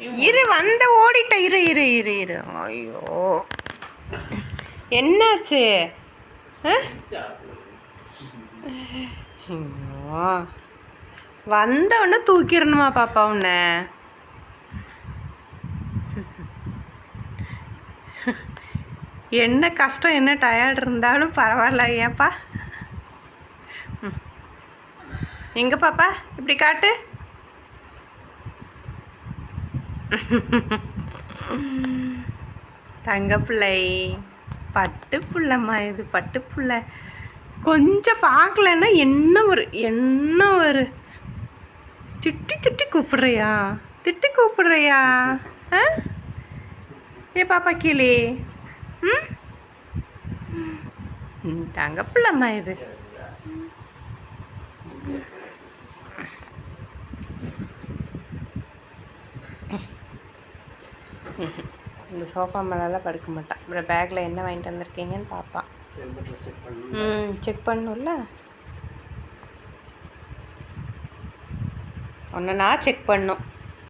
இரு வந்த ஓடிட்ட இரு இரு இரு இரு. ஐயோ. என்னாச்சு? வந்த உடனே தூக்கிடணுமா பாப்பா உன்னை? என்ன கஷ்டம் என்ன டயர்ட் இருந்தாலும் பரவாயில்ல ஏன்ப்பா எங்கே எங்க பாப்பா? இப்படி காட்டு. தங்கப்பிள்ளை. பட்டு புள்ளம்மா இது பட்டுப்புள்ள. கொஞ்சம் பார்க்கலன்னா என்ன ஒரு என்ன ஒரு? திட்டி திட்டி கூப்பிடுறியா? திட்டி கூப்பிடுறியா? ஆ? ஏ பாப்பா கிளி ம்? ம், தங்க பிள்ளைம்மா இது இந்த சோஃபா மேலெல்லாம் படுக்க மாட்டான் அப்புறம் பேக்கில் என்ன வாங்கிட்டு வந்திருக்கீங்கன்னு பார்ப்பான் ம் செக் பண்ணும்ல. ஒன்று நான் செக் பண்ணும்.